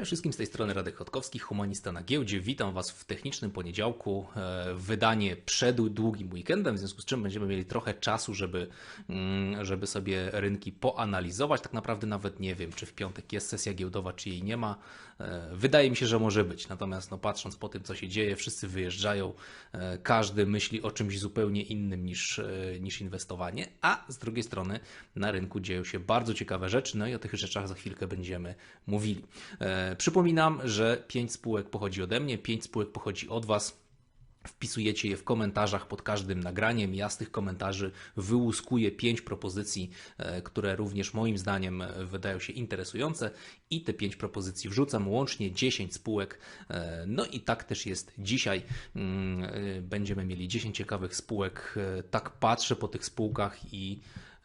Cześć wszystkim z tej strony Radek Chodkowski, humanista na giełdzie. Witam Was w technicznym poniedziałku. E, wydanie przed długim weekendem, w związku z czym będziemy mieli trochę czasu, żeby, mm, żeby sobie rynki poanalizować. Tak naprawdę nawet nie wiem, czy w piątek jest sesja giełdowa, czy jej nie ma. E, wydaje mi się, że może być. Natomiast no, patrząc po tym, co się dzieje, wszyscy wyjeżdżają, e, każdy myśli o czymś zupełnie innym niż, niż inwestowanie, a z drugiej strony na rynku dzieją się bardzo ciekawe rzeczy, no i o tych rzeczach za chwilkę będziemy mówili. Przypominam, że 5 spółek pochodzi ode mnie, 5 spółek pochodzi od Was. Wpisujecie je w komentarzach pod każdym nagraniem. Ja z tych komentarzy wyłuskuję pięć propozycji, e, które również moim zdaniem e, wydają się interesujące i te pięć propozycji wrzucam, łącznie 10 spółek. E, no i tak też jest dzisiaj. Mm, będziemy mieli 10 ciekawych spółek. Tak patrzę po tych spółkach i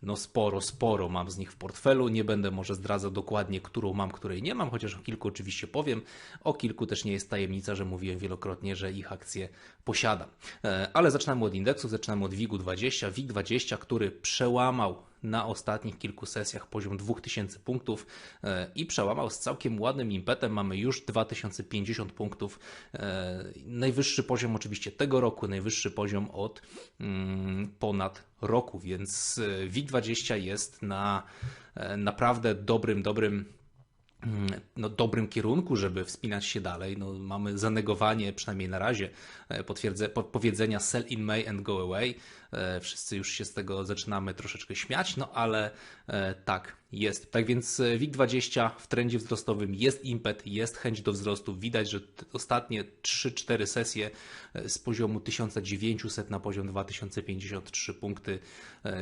no sporo, sporo mam z nich w portfelu. Nie będę może zdradzał dokładnie, którą mam, której nie mam, chociaż o kilku oczywiście powiem. O kilku też nie jest tajemnica, że mówiłem wielokrotnie, że ich akcje posiadam. E, ale zaczynamy od indeksów, zaczynamy od WIG-20. WIG-20, który przełamał na ostatnich kilku sesjach poziom 2000 punktów e, i przełamał z całkiem ładnym impetem. Mamy już 2050 punktów. E, najwyższy poziom oczywiście tego roku, najwyższy poziom od mm, ponad roku, więc e, WIG20 jest na naprawdę dobrym, dobrym no, dobrym kierunku, żeby wspinać się dalej. No, mamy zanegowanie, przynajmniej na razie, e, potwierdze, powiedzenia sell in May and go away. E, wszyscy już się z tego zaczynamy troszeczkę śmiać, no ale e, tak jest. Tak więc WIG20 w trendzie wzrostowym jest impet, jest chęć do wzrostu. Widać, że ostatnie 3-4 sesje z poziomu 1900 na poziom 2053 punkty,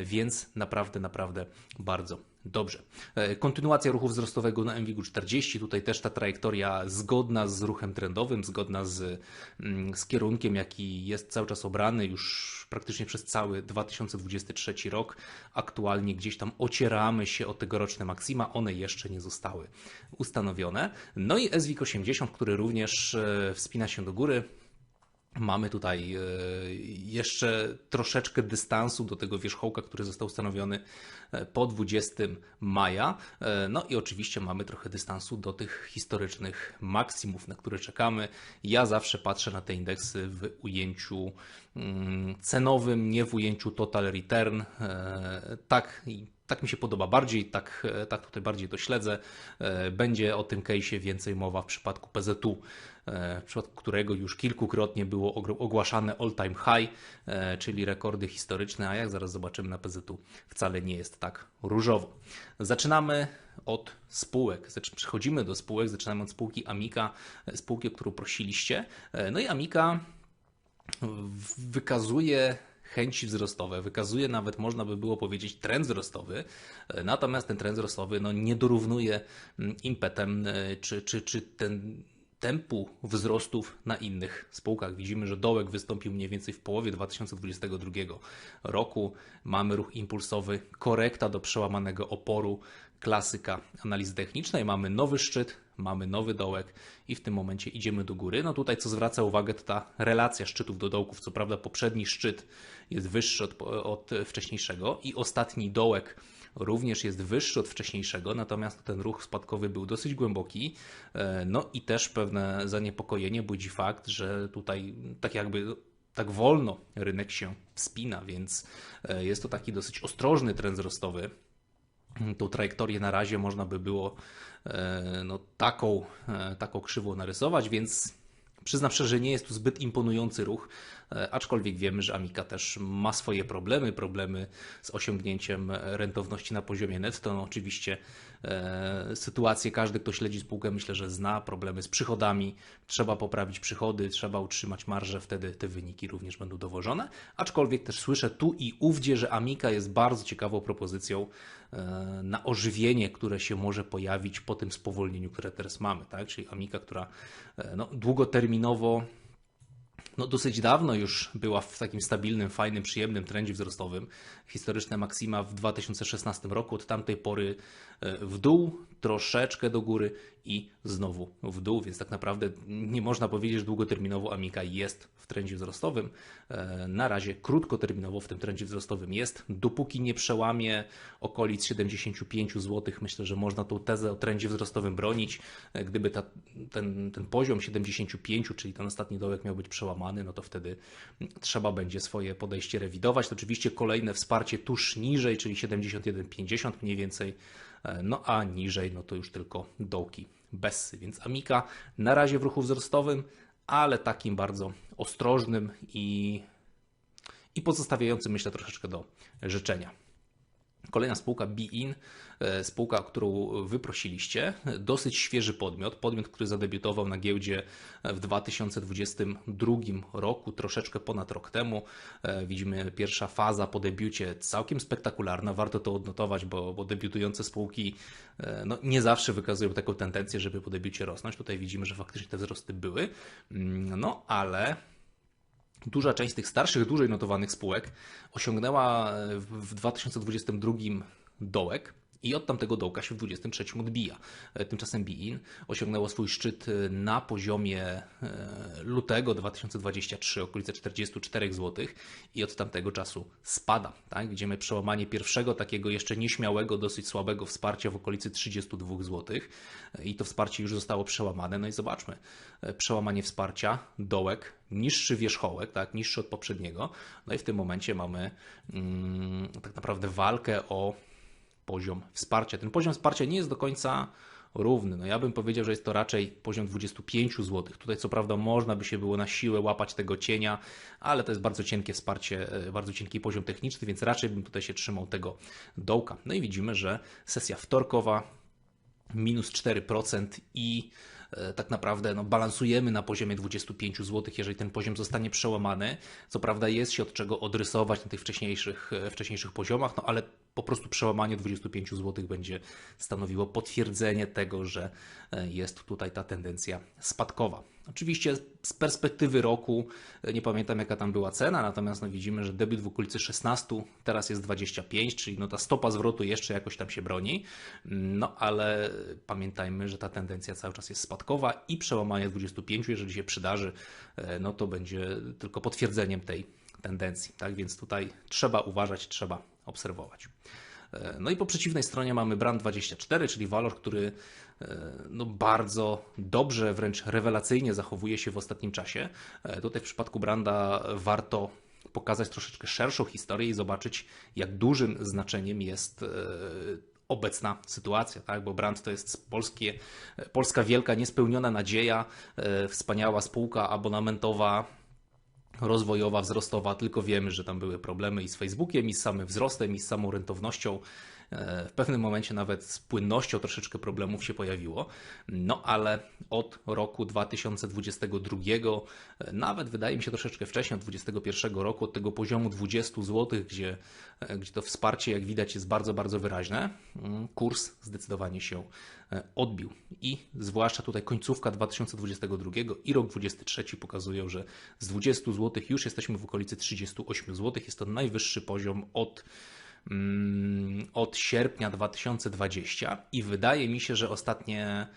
więc naprawdę, naprawdę bardzo Dobrze. E, kontynuacja ruchu wzrostowego na MWIG 40. Tutaj też ta trajektoria zgodna z ruchem trendowym, zgodna z, mm, z kierunkiem, jaki jest cały czas obrany już praktycznie przez cały 2023 rok. Aktualnie gdzieś tam ocieramy się o tegoroczne maksima, one jeszcze nie zostały ustanowione. No i SWIG 80, który również e, wspina się do góry. Mamy tutaj e, jeszcze troszeczkę dystansu do tego wierzchołka, który został ustanowiony e, po 20 maja. E, no i oczywiście mamy trochę dystansu do tych historycznych maksimów, na które czekamy. Ja zawsze patrzę na te indeksy w ujęciu mm, cenowym, nie w ujęciu total return. Tak tak mi się podoba bardziej, tak, tak tutaj bardziej to śledzę. Będzie o tym case'ie więcej mowa w przypadku PZU. E, w przypadku którego już kilkukrotnie było ogłaszane all-time high, e, czyli rekordy historyczne, a jak zaraz zobaczymy na PZU, wcale nie jest tak różowo. Zaczynamy od spółek. Przechodzimy do spółek, zaczynamy od spółki Amika, e, spółki, o którą prosiliście. No i Amika wykazuje chęci wzrostowe, wykazuje nawet, można by było powiedzieć, trend wzrostowy, natomiast ten trend wzrostowy no, nie dorównuje mm, impetem, czy, czy, czy ten tempu wzrostów na innych spółkach. Widzimy, że dołek wystąpił mniej więcej w połowie 2022 roku. Mamy ruch impulsowy, korekta do przełamanego oporu, klasyka analizy technicznej. Mamy nowy szczyt, mamy nowy dołek i w tym momencie idziemy do góry. No tutaj co zwraca uwagę to ta relacja szczytów do dołków. Co prawda poprzedni szczyt jest wyższy od, od wcześniejszego i ostatni dołek również jest wyższy od wcześniejszego, natomiast ten ruch spadkowy był dosyć głęboki. E, no i też pewne zaniepokojenie budzi fakt, że tutaj tak jakby tak wolno rynek się wspina, więc e, jest to taki dosyć ostrożny trend wzrostowy. Tą trajektorię na razie można by było e, no, taką, taką krzywą narysować, więc Przyznam szczerze, że nie jest to zbyt imponujący ruch, e, aczkolwiek wiemy, że Amika też ma swoje problemy, problemy z osiągnięciem rentowności na poziomie netto. No oczywiście e, sytuację każdy, kto śledzi spółkę, myślę, że zna problemy z przychodami. Trzeba poprawić przychody, trzeba utrzymać marżę, wtedy te wyniki również będą dowożone. Aczkolwiek też słyszę tu i ówdzie, że Amika jest bardzo ciekawą propozycją e, na ożywienie, które się może pojawić po tym spowolnieniu, które teraz mamy. Tak? Czyli Amika, która e, no, długoterminowo no, dosyć dawno już była w takim stabilnym, fajnym, przyjemnym trendzie wzrostowym. Historyczne maksima w 2016 roku, od tamtej pory e, w dół, troszeczkę do góry i znowu w dół, więc tak naprawdę nie można powiedzieć, że długoterminowo Amika jest w trendzie wzrostowym. E, na razie krótkoterminowo w tym trendzie wzrostowym jest. Dopóki nie przełamie okolic 75 zł, myślę, że można tą tezę o trendzie wzrostowym bronić. E, gdyby ta, ten, ten poziom 75, czyli ten ostatni dołek miał być przełamany, no to wtedy trzeba będzie swoje podejście rewidować. To oczywiście kolejne wsparcie tuż niżej, czyli 71,50 mniej więcej E, no a niżej no to już tylko dołki Bessy, więc Amika na razie w ruchu wzrostowym, ale takim bardzo ostrożnym i, i pozostawiającym myślę troszeczkę do życzenia. Kolejna spółka BeIn, e, spółka, którą wyprosiliście, dosyć świeży podmiot, podmiot, który zadebiutował na giełdzie w 2022 roku, troszeczkę ponad rok temu. E, widzimy pierwsza faza po debiucie całkiem spektakularna, warto to odnotować, bo, bo debiutujące spółki e, no, nie zawsze wykazują taką tendencję, żeby po debiucie rosnąć. Tutaj widzimy, że faktycznie te wzrosty były, mm, no ale Duża część tych starszych, dłużej notowanych spółek osiągnęła w 2022 dołek, i od tamtego dołka się w 23 odbija. E, tymczasem BIN osiągnęło swój szczyt e, na poziomie e, lutego 2023, okolice 44 zł i od tamtego czasu spada. Tak? Widzimy przełamanie pierwszego takiego jeszcze nieśmiałego, dosyć słabego wsparcia w okolicy 32 zł i to wsparcie już zostało przełamane. No i zobaczmy, przełamanie wsparcia, dołek, niższy wierzchołek, tak, niższy od poprzedniego. No i w tym momencie mamy mm, tak naprawdę walkę o poziom wsparcia. Ten poziom wsparcia nie jest do końca równy. No ja bym powiedział, że jest to raczej poziom 25 zł. Tutaj co prawda można by się było na siłę łapać tego cienia, ale to jest bardzo cienkie wsparcie, e, bardzo cienki poziom techniczny, więc raczej bym tutaj się trzymał tego dołka. No i widzimy, że sesja wtorkowa minus 4% i E, tak naprawdę no, balansujemy na poziomie 25 zł, jeżeli ten poziom zostanie przełamany. Co prawda jest się od czego odrysować na tych wcześniejszych, e, wcześniejszych poziomach, no ale po prostu przełamanie 25 zł będzie stanowiło potwierdzenie tego, że e, jest tutaj ta tendencja spadkowa. Oczywiście z perspektywy roku nie pamiętam jaka tam była cena, natomiast no widzimy, że debiut w okolicy 16, teraz jest 25, czyli no ta stopa zwrotu jeszcze jakoś tam się broni, no ale pamiętajmy, że ta tendencja cały czas jest spadkowa i przełamanie 25, jeżeli się przydarzy, e, no to będzie tylko potwierdzeniem tej tendencji, tak więc tutaj trzeba uważać, trzeba obserwować. E, no i po przeciwnej stronie mamy Brand 24, czyli walor, który e, no bardzo dobrze, wręcz rewelacyjnie zachowuje się w ostatnim czasie. E, tutaj w przypadku Branda warto pokazać troszeczkę szerszą historię i zobaczyć, jak dużym znaczeniem jest obecna sytuacja, tak? bo Brand to jest polskie, polska wielka niespełniona nadzieja, wspaniała spółka abonamentowa, rozwojowa, wzrostowa, tylko wiemy, że tam były problemy i z Facebookiem, i z samym wzrostem, i z samą rentownością. E, w pewnym momencie nawet z płynnością troszeczkę problemów się pojawiło. No ale od roku 2022, e, nawet wydaje mi się troszeczkę wcześniej, od 2021 roku, od tego poziomu 20 zł, gdzie, e, gdzie to wsparcie, jak widać, jest bardzo, bardzo wyraźne, mm, kurs zdecydowanie się odbił. I zwłaszcza tutaj końcówka 2022 i rok 2023 pokazują, że z 20 zł już jesteśmy w okolicy 38 zł. Jest to najwyższy poziom od od sierpnia 2020 i wydaje mi się, że ostatnie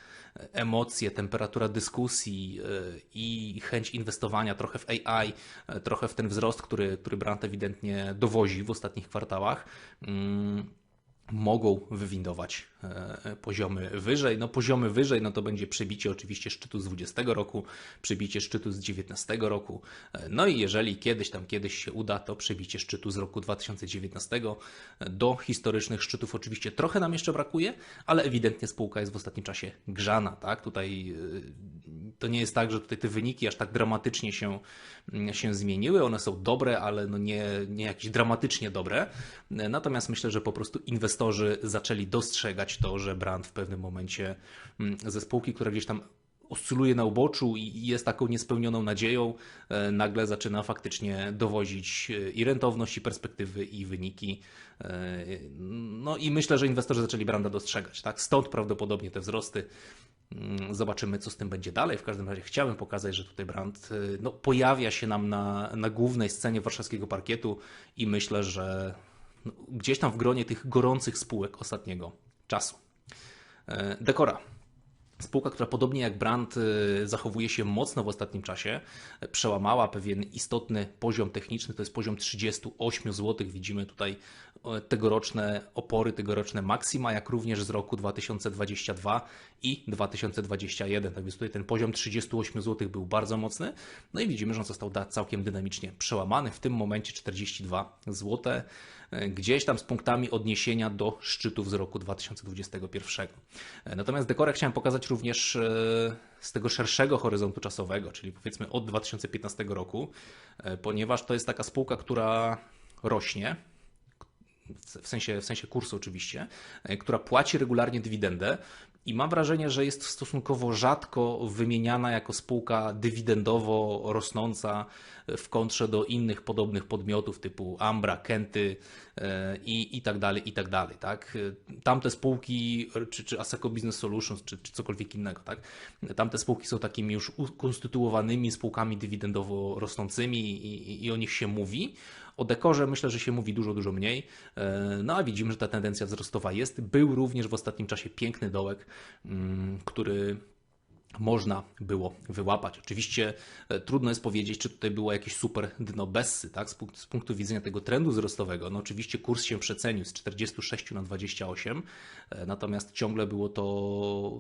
emocje, temperatura dyskusji e, i chęć inwestowania trochę w AI, e, trochę w ten wzrost, który, który Brand ewidentnie dowozi w ostatnich kwartałach mm, mogą wywindować e, poziomy wyżej. No poziomy wyżej, no to będzie przebicie oczywiście szczytu z 20 roku, przebicie szczytu z 19 roku. E, no i jeżeli kiedyś tam kiedyś się uda, to przebicie szczytu z roku 2019 do historycznych szczytów oczywiście trochę nam jeszcze brakuje, ale ewidentnie spółka jest w ostatnim czasie grzana, tak? Tutaj e, to nie jest tak, że tutaj te wyniki aż tak dramatycznie się, mm, się zmieniły. One są dobre, ale no nie, nie jakieś dramatycznie dobre. Natomiast myślę, że po prostu inwestorzy zaczęli dostrzegać to, że brand w pewnym momencie mm, ze spółki, która gdzieś tam oscyluje na uboczu i jest taką niespełnioną nadzieją, e, nagle zaczyna faktycznie dowozić e, i rentowność, i perspektywy, i wyniki. E, no i myślę, że inwestorzy zaczęli branda dostrzegać. Tak? Stąd prawdopodobnie te wzrosty. Mm, zobaczymy, co z tym będzie dalej. W każdym razie chciałbym pokazać, że tutaj brand no, pojawia się nam na, na głównej scenie warszawskiego parkietu i myślę, że gdzieś tam w gronie tych gorących spółek ostatniego czasu. E, Dekora. Spółka, która podobnie jak brand y, zachowuje się mocno w ostatnim czasie, przełamała pewien istotny poziom techniczny, to jest poziom 38 zł. Widzimy tutaj tegoroczne opory, tegoroczne maksima, jak również z roku 2022 i 2021. Tak więc tutaj ten poziom 38 zł był bardzo mocny. No i widzimy, że on został całkiem dynamicznie przełamany. W tym momencie 42 zł, gdzieś tam z punktami odniesienia do szczytów z roku 2021. Natomiast dekorę chciałem pokazać również e, z tego szerszego horyzontu czasowego, czyli powiedzmy od 2015 roku, e, ponieważ to jest taka spółka, która rośnie, w sensie, w sensie kursu oczywiście, e, która płaci regularnie dywidendę i mam wrażenie, że jest stosunkowo rzadko wymieniana jako spółka dywidendowo rosnąca w kontrze do innych podobnych podmiotów typu Ambra, Kenty e, i, i tak dalej, i tak dalej. Tak? Tamte spółki, czy, czy Aseco Business Solutions, czy, czy cokolwiek innego, tak? tamte spółki są takimi już ukonstytuowanymi spółkami dywidendowo rosnącymi i, i o nich się mówi. O dekorze myślę, że się mówi dużo, dużo mniej. E, no a widzimy, że ta tendencja wzrostowa jest. Był również w ostatnim czasie piękny dołek, mm, który można było wyłapać. Oczywiście e, trudno jest powiedzieć, czy tutaj było jakieś super dno Bessy, tak? Z, punktu, z punktu widzenia tego trendu wzrostowego. No oczywiście kurs się przecenił z 46 na 28, e, natomiast ciągle było to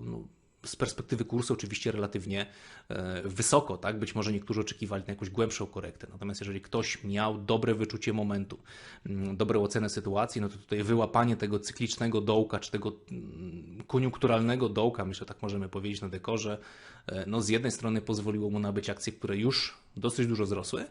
no, z perspektywy kursu oczywiście relatywnie e, wysoko, tak? Być może niektórzy oczekiwali na jakąś głębszą korektę. Natomiast jeżeli ktoś miał dobre wyczucie momentu, mm, dobrą ocenę sytuacji, no to tutaj wyłapanie tego cyklicznego dołka, czy tego mm, koniunkturalnego dołka, myślę tak możemy powiedzieć na dekorze, e, no z jednej strony pozwoliło mu nabyć akcje, które już dosyć dużo wzrosły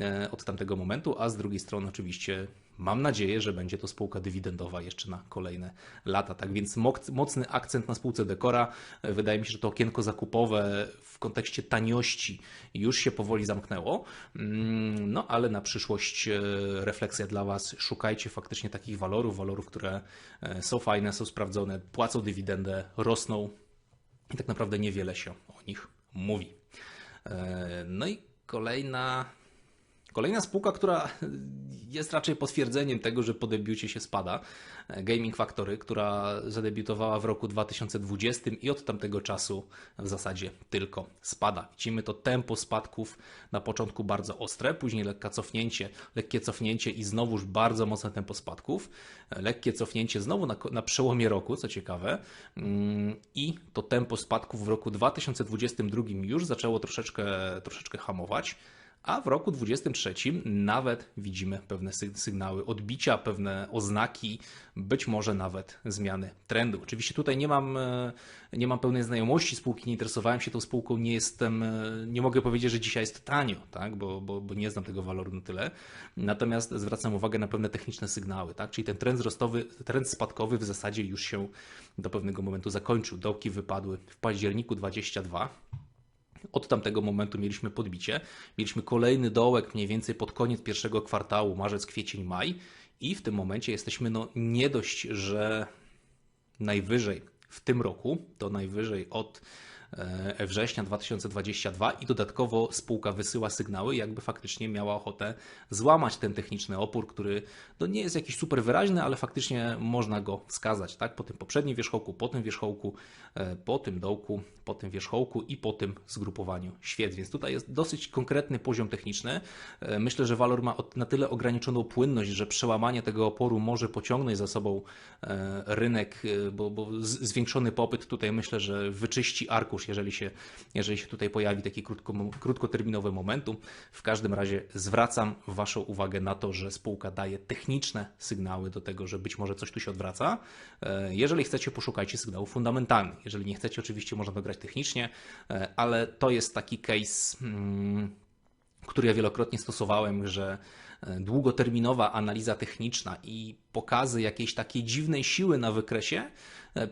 e, od tamtego momentu, a z drugiej strony oczywiście mam nadzieję, że będzie to spółka dywidendowa jeszcze na kolejne lata. Tak więc mocny akcent na spółce Dekora. E, wydaje mi się, że to okienko zakupowe w kontekście taniości już się powoli zamknęło. Mm, no ale na przyszłość e, refleksja dla Was. Szukajcie faktycznie takich walorów, walorów, które są fajne, są sprawdzone, płacą dywidendę, rosną i tak naprawdę niewiele się o nich mówi. No i Kolejna, kolejna spółka, która jest raczej potwierdzeniem tego, że po debiucie się spada. Gaming Factory, która zadebiutowała w roku 2020 i od tamtego czasu w zasadzie tylko spada. Widzimy to tempo spadków na początku bardzo ostre, później lekkie cofnięcie, lekkie cofnięcie i znowuż bardzo mocne tempo spadków. Lekkie cofnięcie znowu na, na przełomie roku, co ciekawe. Mm, I to tempo spadków w roku 2022 już zaczęło troszeczkę, troszeczkę hamować a w roku 2023 nawet widzimy pewne sygnały odbicia, pewne oznaki, być może nawet zmiany trendu. Oczywiście tutaj nie mam, e, nie mam pełnej znajomości spółki, nie interesowałem się tą spółką, nie jestem, e, nie mogę powiedzieć, że dzisiaj jest tanio, tak? bo, bo, bo nie znam tego waloru na tyle. Natomiast zwracam uwagę na pewne techniczne sygnały, tak? czyli ten trend wzrostowy, trend spadkowy w zasadzie już się do pewnego momentu zakończył. Dołki wypadły w październiku 22 od tamtego momentu mieliśmy podbicie. Mieliśmy kolejny dołek mniej więcej pod koniec pierwszego kwartału, marzec, kwiecień, maj. I w tym momencie jesteśmy no nie dość, że najwyżej w tym roku, to najwyżej od września 2022 i dodatkowo spółka wysyła sygnały, jakby faktycznie miała ochotę złamać ten techniczny opór, który no nie jest jakiś super wyraźny, ale faktycznie można go wskazać, tak? Po tym poprzednim wierzchołku, po tym wierzchołku, e, po tym dołku, po tym wierzchołku i po tym zgrupowaniu świec. Więc tutaj jest dosyć konkretny poziom techniczny. E, myślę, że walor ma na tyle ograniczoną płynność, że przełamanie tego oporu może pociągnąć za sobą rynek, bo, bo zwiększony popyt tutaj myślę, że wyczyści arkusz jeżeli się, jeżeli się tutaj pojawi taki krótko, krótkoterminowy momentum. W każdym razie zwracam Waszą uwagę na to, że spółka daje techniczne sygnały do tego, że być może coś tu się odwraca. E, jeżeli chcecie, poszukajcie sygnałów fundamentalnych. Jeżeli nie chcecie, oczywiście można dograć technicznie, e, ale to jest taki case, mm, który ja wielokrotnie stosowałem, że e, długoterminowa analiza techniczna i pokazy jakiejś takiej dziwnej siły na wykresie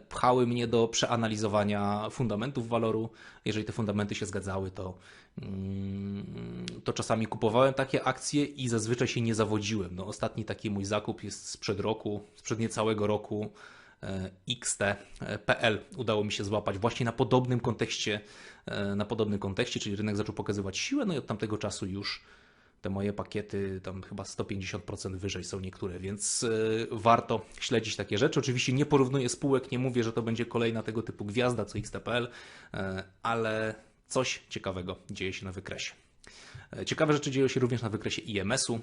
pchały mnie do przeanalizowania fundamentów waloru. Jeżeli te fundamenty się zgadzały, to, mm, to czasami kupowałem takie akcje i zazwyczaj się nie zawodziłem. No, ostatni taki mój zakup jest sprzed roku, sprzed niecałego roku. XT.pl udało mi się złapać właśnie na podobnym kontekście, na podobnym kontekście, czyli rynek zaczął pokazywać siłę, no i od tamtego czasu już te moje pakiety tam chyba 150% wyżej są niektóre, więc warto śledzić takie rzeczy. Oczywiście nie porównuję spółek, nie mówię, że to będzie kolejna tego typu gwiazda co XTPL, ale coś ciekawego dzieje się na wykresie. Ciekawe rzeczy dzieją się również na wykresie IMS-u.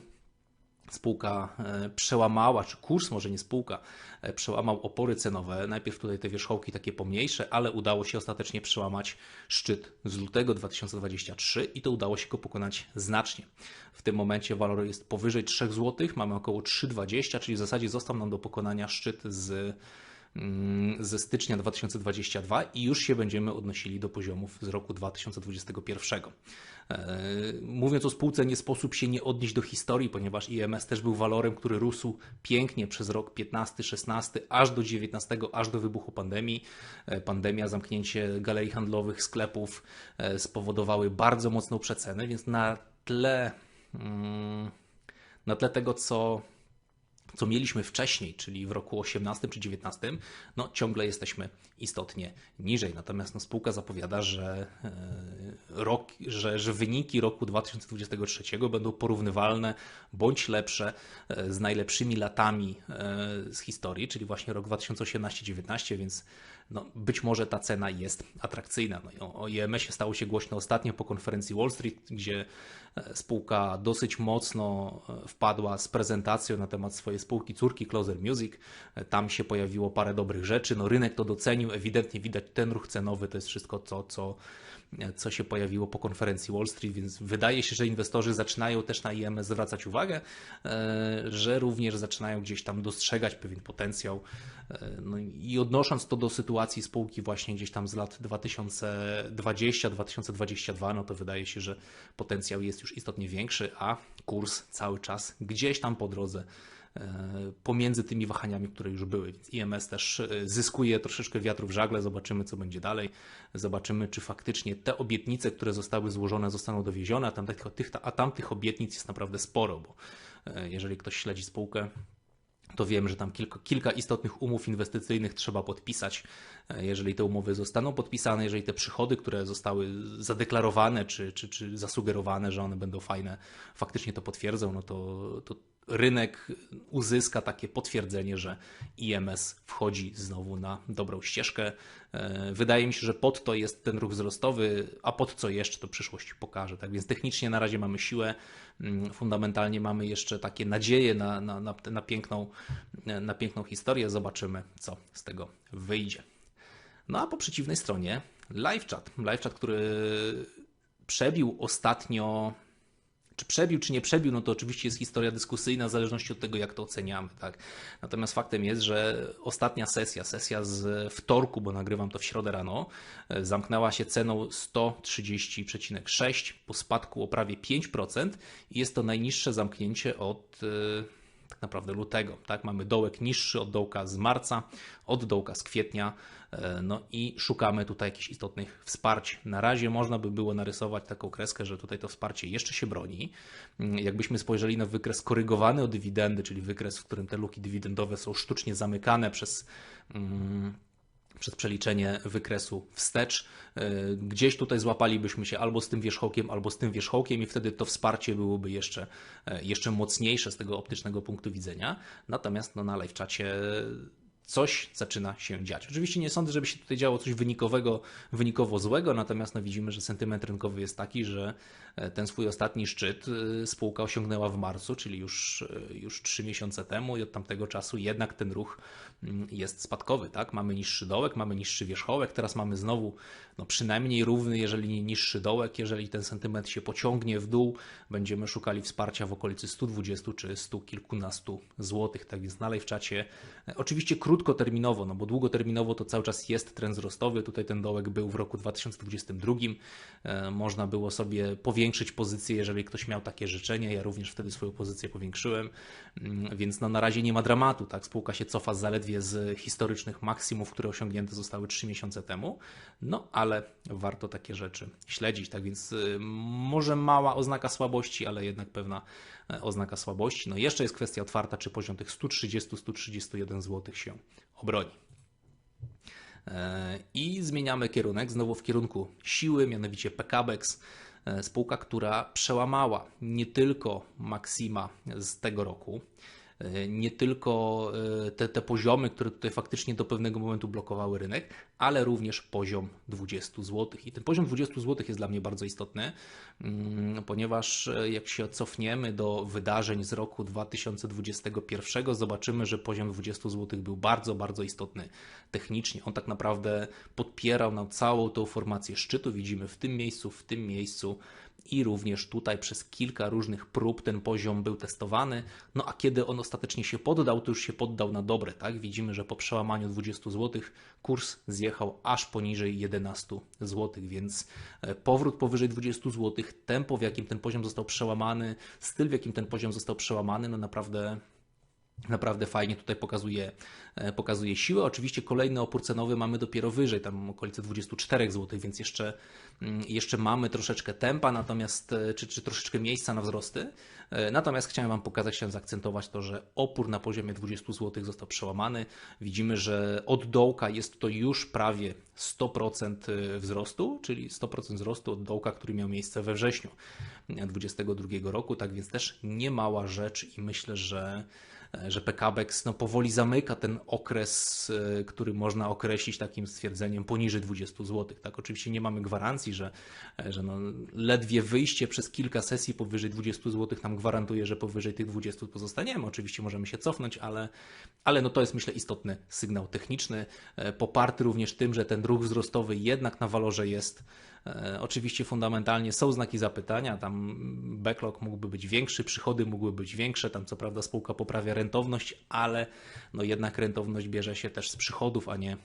Spółka e, przełamała, czy kurs, może nie spółka, e, przełamał opory cenowe. Najpierw tutaj te wierzchołki takie pomniejsze, ale udało się ostatecznie przełamać szczyt z lutego 2023 i to udało się go pokonać znacznie. W tym momencie walor jest powyżej 3 zł, mamy około 3,20, czyli w zasadzie został nam do pokonania szczyt z ze stycznia 2022 i już się będziemy odnosili do poziomów z roku 2021. E, mówiąc o spółce, nie sposób się nie odnieść do historii, ponieważ IMS też był walorem, który rósł pięknie przez rok 15, 16, aż do 19, aż do wybuchu pandemii. E, pandemia, zamknięcie galerii handlowych, sklepów e, spowodowały bardzo mocną przecenę, więc na tle, mm, na tle tego, co co mieliśmy wcześniej, czyli w roku 18 czy 19, no ciągle jesteśmy istotnie niżej. Natomiast no, spółka zapowiada, że, e, rok, że, że wyniki roku 2023 będą porównywalne bądź lepsze e, z najlepszymi latami e, z historii, czyli właśnie rok 2018-19, więc no, być może ta cena jest atrakcyjna. No, o IMS-ie stało się głośno ostatnio po konferencji Wall Street, gdzie spółka dosyć mocno e, wpadła z prezentacją na temat swojej spółki córki Closer Music. E, tam się pojawiło parę dobrych rzeczy. No, rynek to docenił, ewidentnie widać ten ruch cenowy, to jest wszystko to, co co się pojawiło po konferencji Wall Street, więc wydaje się, że inwestorzy zaczynają też na IMS zwracać uwagę, e, że również zaczynają gdzieś tam dostrzegać pewien potencjał. E, no I odnosząc to do sytuacji spółki właśnie gdzieś tam z lat 2020-2022, no to wydaje się, że potencjał jest już istotnie większy, a kurs cały czas gdzieś tam po drodze E, pomiędzy tymi wahaniami, które już były. Więc IMS też e, zyskuje troszeczkę wiatru w żagle, zobaczymy co będzie dalej, zobaczymy czy faktycznie te obietnice, które zostały złożone zostaną dowiezione, a tamtych, a tamtych obietnic jest naprawdę sporo, bo e, jeżeli ktoś śledzi spółkę, to wiemy, że tam kilka, kilka, istotnych umów inwestycyjnych trzeba podpisać. Jeżeli te umowy zostaną podpisane, jeżeli te przychody, które zostały zadeklarowane czy, czy, czy zasugerowane, że one będą fajne, faktycznie to potwierdzą, no to, to rynek uzyska takie potwierdzenie, że IMS wchodzi znowu na dobrą ścieżkę. E, wydaje mi się, że pod to jest ten ruch wzrostowy, a pod co jeszcze to przyszłość pokaże. Tak więc technicznie na razie mamy siłę, mm, fundamentalnie mamy jeszcze takie nadzieje na, na, na, na piękną, na piękną historię. Zobaczymy, co z tego wyjdzie. No a po przeciwnej stronie LiveChat. LiveChat, który przebił ostatnio czy przebił, czy nie przebił, no to oczywiście jest historia dyskusyjna w zależności od tego, jak to oceniamy. Tak? Natomiast faktem jest, że ostatnia sesja, sesja z wtorku, bo nagrywam to w środę rano, e, zamknęła się ceną 130,6 po spadku o prawie 5% i jest to najniższe zamknięcie od e, tak naprawdę lutego. Tak? Mamy dołek niższy od dołka z marca, od dołka z kwietnia, no i szukamy tutaj jakichś istotnych wsparć. Na razie można by było narysować taką kreskę, że tutaj to wsparcie jeszcze się broni. Mm, jakbyśmy spojrzeli na wykres korygowany o dywidendy, czyli wykres, w którym te luki dywidendowe są sztucznie zamykane przez mm, przez przeliczenie wykresu wstecz. E, gdzieś tutaj złapalibyśmy się albo z tym wierzchołkiem, albo z tym wierzchołkiem i wtedy to wsparcie byłoby jeszcze, e, jeszcze mocniejsze z tego optycznego punktu widzenia. Natomiast no, na live czacie coś zaczyna się dziać. Oczywiście nie sądzę, żeby się tutaj działo coś wynikowego, wynikowo złego, natomiast no widzimy, że sentyment rynkowy jest taki, że ten swój ostatni szczyt e, spółka osiągnęła w marcu, czyli już, e, już 3 miesiące temu i od tamtego czasu jednak ten ruch mm, jest spadkowy. Tak? Mamy niższy dołek, mamy niższy wierzchołek, teraz mamy znowu no przynajmniej równy, jeżeli nie niższy dołek. Jeżeli ten sentyment się pociągnie w dół, będziemy szukali wsparcia w okolicy 120 czy 100 kilkunastu złotych. Tak więc dalej w czacie. Oczywiście krótko krótkoterminowo, no bo długoterminowo to cały czas jest trend wzrostowy. Tutaj ten dołek był w roku 2022. E, można było sobie powiększyć pozycję, jeżeli ktoś miał takie życzenie. Ja również wtedy swoją pozycję powiększyłem, mm, więc no na razie nie ma dramatu. Tak? Spółka się cofa zaledwie z historycznych maksimów, które osiągnięte zostały 3 miesiące temu, no ale warto takie rzeczy śledzić. Tak więc y, może mała oznaka słabości, ale jednak pewna e, oznaka słabości. No jeszcze jest kwestia otwarta, czy poziom tych 130-131 zł się obroni. I zmieniamy kierunek, znowu w kierunku siły, mianowicie PKBEX, spółka, która przełamała nie tylko Maxima z tego roku, E, nie tylko e, te, te poziomy, które tutaj faktycznie do pewnego momentu blokowały rynek, ale również poziom 20 zł. I ten poziom 20 zł jest dla mnie bardzo istotny, mm, ponieważ e, jak się cofniemy do wydarzeń z roku 2021, zobaczymy, że poziom 20 zł był bardzo, bardzo istotny technicznie. On tak naprawdę podpierał nam całą tą formację szczytu. Widzimy w tym miejscu, w tym miejscu i również tutaj przez kilka różnych prób ten poziom był testowany. No a kiedy on ostatecznie się poddał, to już się poddał na dobre, tak? Widzimy, że po przełamaniu 20 zł kurs zjechał aż poniżej 11 zł, więc e, powrót powyżej 20 zł, tempo w jakim ten poziom został przełamany, styl w jakim ten poziom został przełamany, no naprawdę Naprawdę fajnie tutaj pokazuje, e, pokazuje siłę. Oczywiście kolejny opór cenowy mamy dopiero wyżej, tam okolice 24 zł, więc jeszcze, mm, jeszcze mamy troszeczkę tempa, natomiast e, czy, czy troszeczkę miejsca na wzrosty. E, natomiast chciałem Wam pokazać, chciałem zaakcentować to, że opór na poziomie 20 zł został przełamany. Widzimy, że od dołka jest to już prawie 100% wzrostu, czyli 100% wzrostu od dołka, który miał miejsce we wrześniu 2022 roku. Tak więc też nie mała rzecz i myślę, że że PKBEX no, powoli zamyka ten okres, e, który można określić takim stwierdzeniem poniżej 20 zł. Tak, oczywiście nie mamy gwarancji, że, e, że no, ledwie wyjście przez kilka sesji powyżej 20 zł nam gwarantuje, że powyżej tych 20 pozostaniemy. Oczywiście możemy się cofnąć, ale, ale no, to jest myślę istotny sygnał techniczny, e, poparty również tym, że ten ruch wzrostowy jednak na walorze jest oczywiście fundamentalnie są znaki zapytania, tam backlog mógłby być większy, przychody mogły być większe, tam co prawda spółka poprawia rentowność, ale no jednak rentowność bierze się też z przychodów, a nie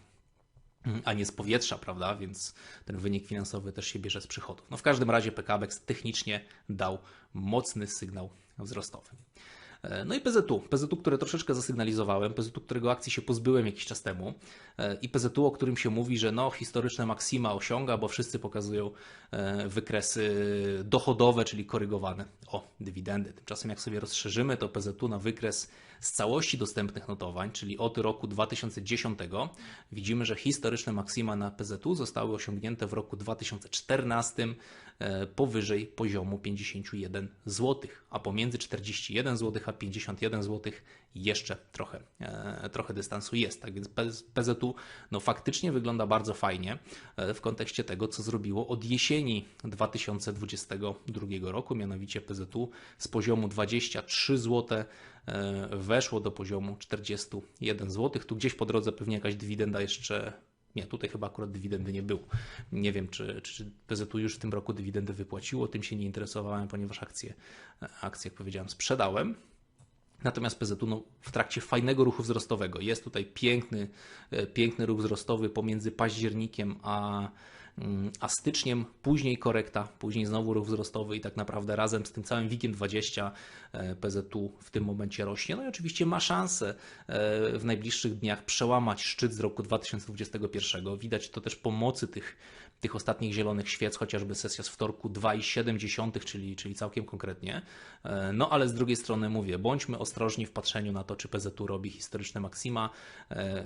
a nie z powietrza, prawda? Więc ten wynik finansowy też się bierze z przychodów. No w każdym razie PKB technicznie dał mocny sygnał wzrostowy. E, no i PZU. PZU, które troszeczkę zasygnalizowałem, PZU, którego akcji się pozbyłem jakiś czas temu e, i PZU, o którym się mówi, że no, historyczne maksima osiąga, bo wszyscy pokazują e, wykresy dochodowe, czyli korygowane o dywidendy. Tymczasem jak sobie rozszerzymy to PZU na wykres z całości dostępnych notowań, czyli od roku 2010, widzimy, że historyczne maksima na PZU zostały osiągnięte w roku 2014 E, powyżej poziomu 51 zł, a pomiędzy 41 zł a 51 zł jeszcze trochę, e, trochę dystansu jest. Tak więc PZU no, faktycznie wygląda bardzo fajnie e, w kontekście tego, co zrobiło od jesieni 2022 roku, mianowicie PZU z poziomu 23 zł weszło do poziomu 41 zł. Tu gdzieś po drodze pewnie jakaś dywidenda jeszcze nie, tutaj chyba akurat dywidendy nie było. Nie wiem, czy, czy PZU już w tym roku dywidendę wypłaciło, tym się nie interesowałem, ponieważ akcje, akcje jak powiedziałem, sprzedałem. Natomiast PZU no, w trakcie fajnego ruchu wzrostowego jest tutaj piękny, e, piękny ruch wzrostowy pomiędzy październikiem a a styczniem później korekta, później znowu ruch wzrostowy i tak naprawdę razem z tym całym WIGiem 20 e, PZU w tym momencie rośnie. No i oczywiście ma szansę e, w najbliższych dniach przełamać szczyt z roku 2021. Widać to też po mocy tych tych ostatnich zielonych świec, chociażby sesja z wtorku 2,7, czyli, czyli całkiem konkretnie. E, no ale z drugiej strony mówię, bądźmy ostrożni w patrzeniu na to, czy PZU robi historyczne maksima,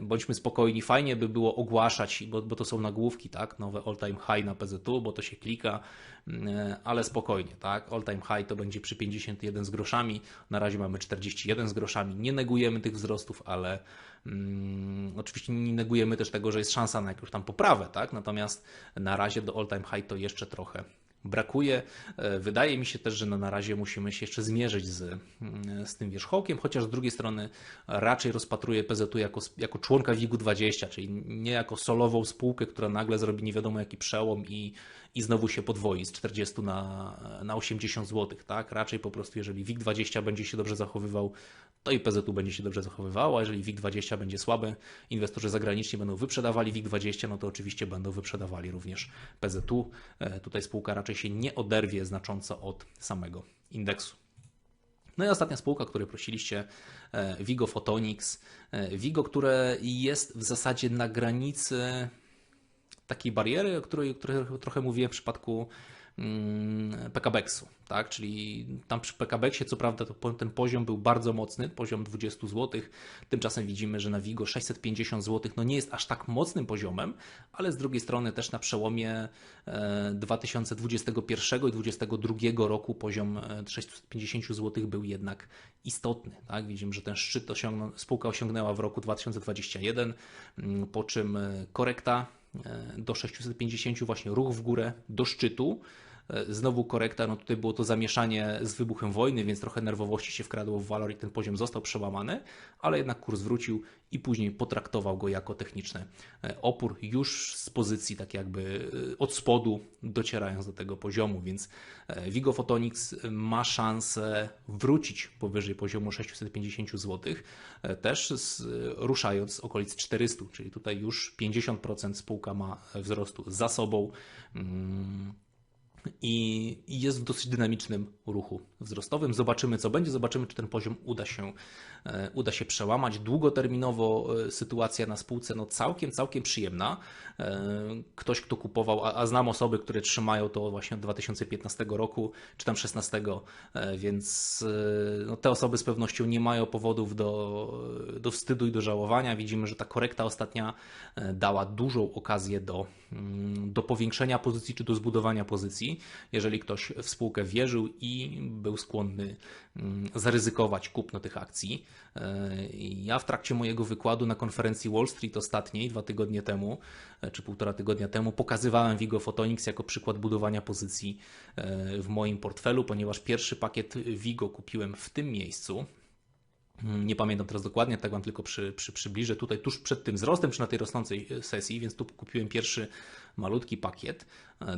bądźmy spokojni, fajnie by było ogłaszać, bo, bo to są nagłówki, tak, nowe all-time high na PZU, bo to się klika, e, ale spokojnie, tak, all-time high to będzie przy 51 z groszami, na razie mamy 41 z groszami, nie negujemy tych wzrostów, ale Hmm, oczywiście nie negujemy też tego, że jest szansa na jakąś tam poprawę, tak? Natomiast na razie do all time high to jeszcze trochę brakuje. E, wydaje mi się też, że no na razie musimy się jeszcze zmierzyć z, mm, z tym wierzchołkiem, chociaż z drugiej strony raczej rozpatruję PZU jako, jako członka WIG-u 20, czyli nie jako solową spółkę, która nagle zrobi nie wiadomo jaki przełom i, i znowu się podwoi z 40 na, na 80 zł. Tak? Raczej po prostu, jeżeli WIG20 będzie się dobrze zachowywał, to i PZU będzie się dobrze zachowywało, a jeżeli WIG20 będzie słaby, inwestorzy zagraniczni będą wyprzedawali WIG20, no to oczywiście będą wyprzedawali również PZU. E, tutaj spółka raczej się nie oderwie znacząco od samego indeksu. No i ostatnia spółka, której prosiliście, e, Vigo Photonics. E, Vigo, które jest w zasadzie na granicy takiej bariery, o której, o której trochę mówiłem w przypadku mm, PKBX-u, tak? Czyli tam przy PKBX-ie co prawda ten poziom był bardzo mocny, poziom 20 zł, tymczasem widzimy, że na Vigo 650 zł no nie jest aż tak mocnym poziomem, ale z drugiej strony też na przełomie 2021 e, i 2022 roku poziom 650 e, zł był jednak istotny, tak? Widzimy, że ten szczyt osiągnął, spółka osiągnęła w roku 2021, mm, po czym e, korekta do 650, właśnie ruch w górę do szczytu. E, znowu korekta, no tutaj było to zamieszanie z wybuchem wojny, więc trochę nerwowości się wkradło w walor i ten poziom został przełamany, ale jednak kurs wrócił i później potraktował go jako techniczny e, opór już z pozycji tak jakby e, od spodu docierając do tego poziomu, więc Vigo Photonics ma szansę wrócić powyżej poziomu 650 zł, też z, ruszając z okolic 400, czyli tutaj już 50% spółka ma wzrostu za sobą. Hmm i, jest w dosyć dynamicznym ruchu wzrostowym. Zobaczymy, co będzie, zobaczymy, czy ten poziom uda się, e, uda się przełamać. Długoterminowo e, sytuacja na spółce no całkiem, całkiem przyjemna. E, ktoś, kto kupował, a, znam osoby, które trzymają to właśnie od 2015 roku, czy tam 16, więc no, te osoby z pewnością nie mają powodów do, do wstydu i do żałowania. Widzimy, że ta korekta ostatnia dała dużą okazję do, do powiększenia pozycji, czy do zbudowania pozycji jeżeli ktoś w spółkę wierzył i był skłonny mm, zaryzykować kupno tych akcji. E, ja w trakcie mojego wykładu na konferencji Wall Street ostatniej, dwa tygodnie temu, e, czy półtora tygodnia temu, pokazywałem Vigo Photonics jako przykład budowania pozycji e, w moim portfelu, ponieważ pierwszy pakiet Vigo kupiłem w tym miejscu. Mm, nie pamiętam teraz dokładnie, tak wam tylko przy, przy, przybliżę. Tutaj tuż przed tym wzrostem, czy na tej rosnącej sesji, więc tu kupiłem pierwszy malutki pakiet,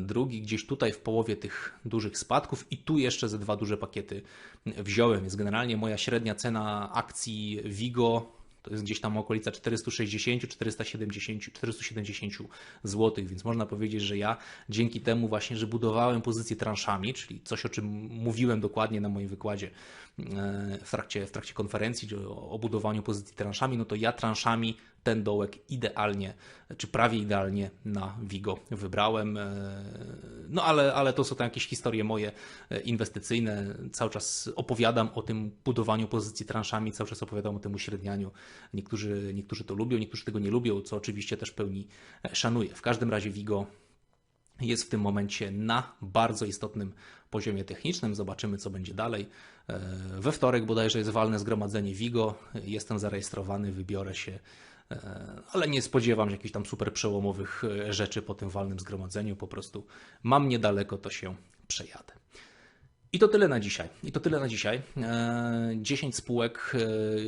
drugi gdzieś tutaj w połowie tych dużych spadków i tu jeszcze ze dwa duże pakiety wziąłem. Więc generalnie moja średnia cena akcji Vigo to jest gdzieś tam okolica 460, 470, 470 zł, więc można powiedzieć, że ja dzięki temu właśnie, że budowałem pozycję transzami, czyli coś o czym mówiłem dokładnie na moim wykładzie e, w trakcie, w trakcie konferencji o, budowaniu pozycji transzami, no to ja transzami ten dołek idealnie, czy prawie idealnie na Vigo wybrałem. E, no ale, ale to są tam jakieś historie moje e, inwestycyjne. Cały czas opowiadam o tym budowaniu pozycji transzami, cały czas opowiadam o tym uśrednianiu. Niektórzy, niektórzy to lubią, niektórzy tego nie lubią, co oczywiście też pełni e, szanuję. W każdym razie Vigo jest w tym momencie na bardzo istotnym poziomie technicznym. Zobaczymy, co będzie dalej. We wtorek bodajże jest walne zgromadzenie Vigo. Jestem zarejestrowany, wybiorę się ale nie spodziewam się jakichś tam super przełomowych e, rzeczy po tym walnym zgromadzeniu. Po prostu mam niedaleko, to się przejadę. I to tyle na dzisiaj. I to tyle na dzisiaj. 10 e, spółek,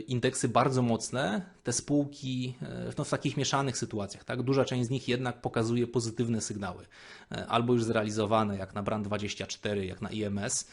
indeksy bardzo mocne. Te spółki no, w takich mieszanych sytuacjach. Tak? Duża część z nich jednak pokazuje pozytywne sygnały. Albo już zrealizowane, jak na Brand24, jak na IMS, E,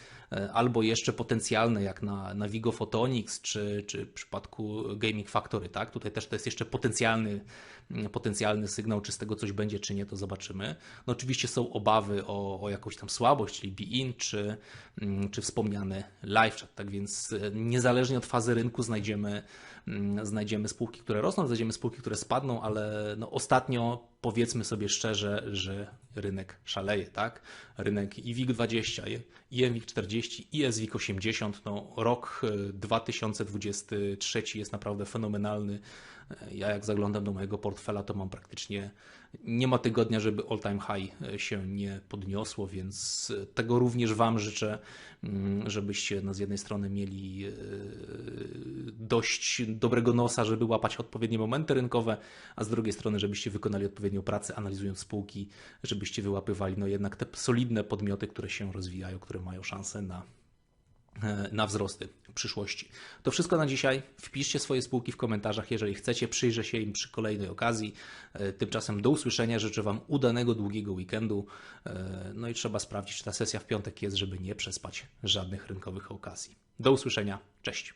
albo jeszcze potencjalne, jak na, na Vigo Photonics, czy, czy w przypadku Gaming Factory, tak? Tutaj też to jest jeszcze potencjalny, mm, potencjalny sygnał, czy z tego coś będzie, czy nie, to zobaczymy. No oczywiście są obawy o, o jakąś tam słabość, czyli be-in, czy, mm, czy wspomniany live chat, tak więc e, niezależnie od fazy rynku znajdziemy Mm, znajdziemy spółki, które rosną, znajdziemy spółki, które spadną, ale no ostatnio powiedzmy sobie szczerze, że rynek szaleje, tak? Rynek i WIG20, i MWIG40, i SWIG80, no rok 2023 e, jest naprawdę fenomenalny. E, ja jak zaglądam do mojego portfela, to mam praktycznie nie ma tygodnia, żeby all time high e, się nie podniosło, więc tego również Wam życzę, mm, żebyście no, z jednej strony mieli dość dobrego nosa, żeby łapać odpowiednie momenty rynkowe, a z drugiej strony, żebyście wykonali odpowiednią pracę, analizując spółki, żebyście wyłapywali no jednak te solidne podmioty, które się rozwijają, które mają szansę na e, na wzrosty w przyszłości. To wszystko na dzisiaj. Wpiszcie swoje spółki w komentarzach, jeżeli chcecie. Przyjrzę się im przy kolejnej okazji. E, tymczasem do usłyszenia. Życzę Wam udanego, długiego weekendu. E, no i trzeba sprawdzić, czy ta sesja w piątek jest, żeby nie przespać żadnych rynkowych okazji. Do usłyszenia. Cześć.